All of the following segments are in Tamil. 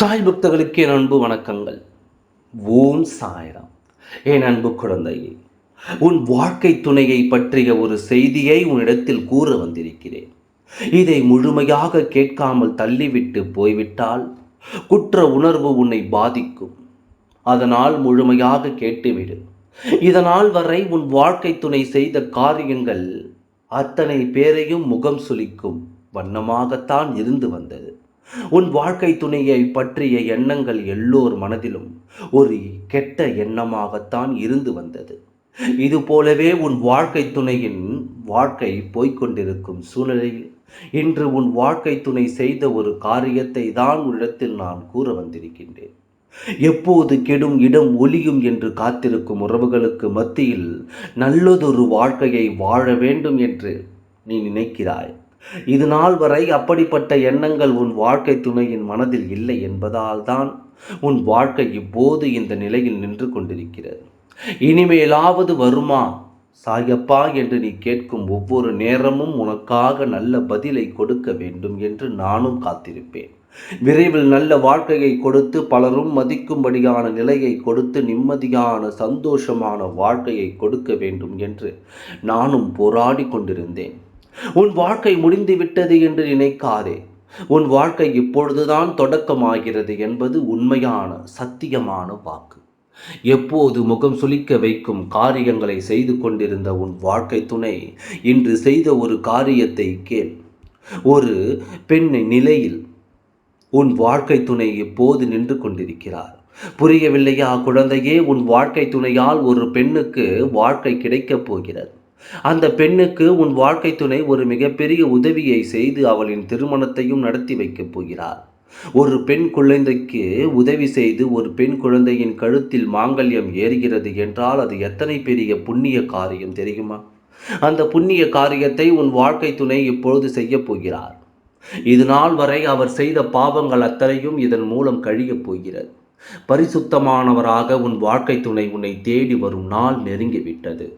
சாய் பக்தர்களுக்கு என் அன்பு வணக்கங்கள். ஓம் சாய்ராம். என் அன்பு குழந்தையே உன் வாழ்க்கை துணையை பற்றிய ஒரு செய்தியை உன்னிடத்தில் கூற வந்திருக்கிறேன். இதை முழுமையாக கேட்காமல் தள்ளிவிட்டு போய்விட்டால் குற்ற உணர்வு உன்னை பாதிக்கும். அதனால் முழுமையாக கேட்டுவிடு. இதனால் வரை உன் வாழ்க்கை துணை செய்த காரியங்கள் அத்தனை பேரையும் முகம் சுளிக்கும் வண்ணமாகத்தான் இருந்து வந்தது. உன் வாழ்க்கை துணையை பற்றிய எண்ணங்கள் எல்லோர் மனதிலும் ஒரு கெட்ட எண்ணமாகத்தான் இருந்து வந்தது. இது போலவே உன் வாழ்க்கை துணையின் வாழ்க்கை போய்கொண்டிருக்கும் சூழ்நிலையில் இன்று உன் வாழ்க்கை துணை செய்த ஒரு காரியத்தை தான் உள்ளத்தில் நான் கூற வந்திருக்கின்றேன். எப்போது கெடும் இடம் ஒலியும் என்று காத்திருக்கும் உறவுகளுக்கு மத்தியில் நல்லதொரு வாழ்க்கையை வாழ வேண்டும் என்று நீ நினைக்கிறாய். இது நாள் வரை அப்படிப்பட்ட எண்ணங்கள் உன் வாழ்க்கை துணையின் மனதில் இல்லை என்பதால் தான் உன் வாழ்க்கை இப்போது இந்த நிலையில் நின்று கொண்டிருக்கிறது. இனிமேலாவது வருமா? சாயப்பா என்று நீ கேட்கும் ஒவ்வொரு நேரமும் உனக்காக நல்ல பதிலை கொடுக்க வேண்டும் என்று நானும் காத்திருப்பேன். விரைவில் நல்ல வாழ்க்கையை கொடுத்து பலரும் மதிக்கும்படியான நிலையை கொடுத்து நிம்மதியான சந்தோஷமான வாழ்க்கையை கொடுக்க வேண்டும் என்று நானும் போராடி கொண்டிருந்தேன். உன் வாழ்க்கை முடிந்துவிட்டது என்று நினைக்காதே. உன் வாழ்க்கை இப்பொழுதுதான் தொடக்கமாகிறது என்பது உண்மையான சத்தியமான வாக்கு. எப்போது முகம் சுளிக்க வைக்கும் காரியங்களை செய்து கொண்டிருந்த உன் வாழ்க்கை துணை இன்று செய்த ஒரு காரியத்தை கேள். ஒரு பெண்ணின் நிலையில் உன் வாழ்க்கை துணை எப்போது நின்று கொண்டிருக்கிறார். புரியவில்லையா குழந்தையே? உன் வாழ்க்கை துணையால் ஒரு பெண்ணுக்கு வாழ்க்கை கிடைக்கப் போகிறது. அந்த பெண்ணுக்கு உன் வாழ்க்கை துணை ஒரு மிகப்பெரிய உதவியை செய்து அவளின் திருமணத்தையும் நடத்தி வைக்கப் போகிறார் ஒரு பெண் குழந்தைக்கு உதவி செய்து ஒரு பெண் குழந்தையின் கழுத்தில் மாங்கல்யம் ஏறுகிறது என்றால் அது எத்தனை பெரிய புண்ணிய காரியம் தெரியுமா? அந்த புண்ணிய காரியத்தை உன் வாழ்க்கை துணை இப்பொழுது செய்யப் போகிறார். இது நாள் வரை அவர் செய்த பாவங்கள் அத்தனையும் இதன் மூலம் கழியப் போகிறது. பரிசுத்தமானவராக உன் வாழ்க்கை துணை உன்னை தேடி வரும் நாள் நெருங்கிவிட்டது.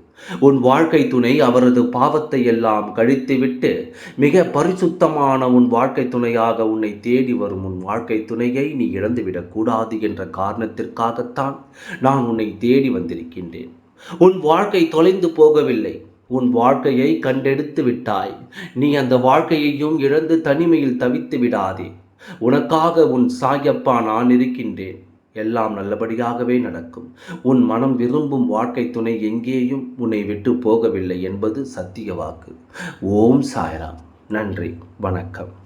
உன் வாழ்க்கை துணை அவரது பாவத்தை எல்லாம் கழித்துவிட்டு மிக பரிசுத்தமான உன் வாழ்க்கை துணையாக உன்னை தேடி வரும் உன் வாழ்க்கை துணையை நீ இழந்துவிடக்கூடாது என்ற காரணத்திற்காகத்தான் நான் உன்னை தேடி வந்திருக்கின்றேன். உன் வாழ்க்கை தொலைந்து போகவில்லை. உன் வாழ்க்கையை கண்டெடுத்து விட்டாய். நீ அந்த வாழ்க்கையையும் இழந்து தனிமையில் தவித்து விடாதே. உனக்காக உன் சாயப்பா நான் இருக்கின்றேன். எல்லாம் நல்லபடியாகவே நடக்கும். உன் மனம் விரும்பும் வாழ்க்கை துணை எங்கேயும் உன்னை விட்டு போகவில்லை என்பது சத்திய வாக்கு. ஓம் சாய்ராம். நன்றி. வணக்கம்.